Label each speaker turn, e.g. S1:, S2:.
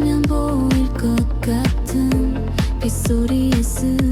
S1: 가면 보일 것 같은 빗소리에 쓰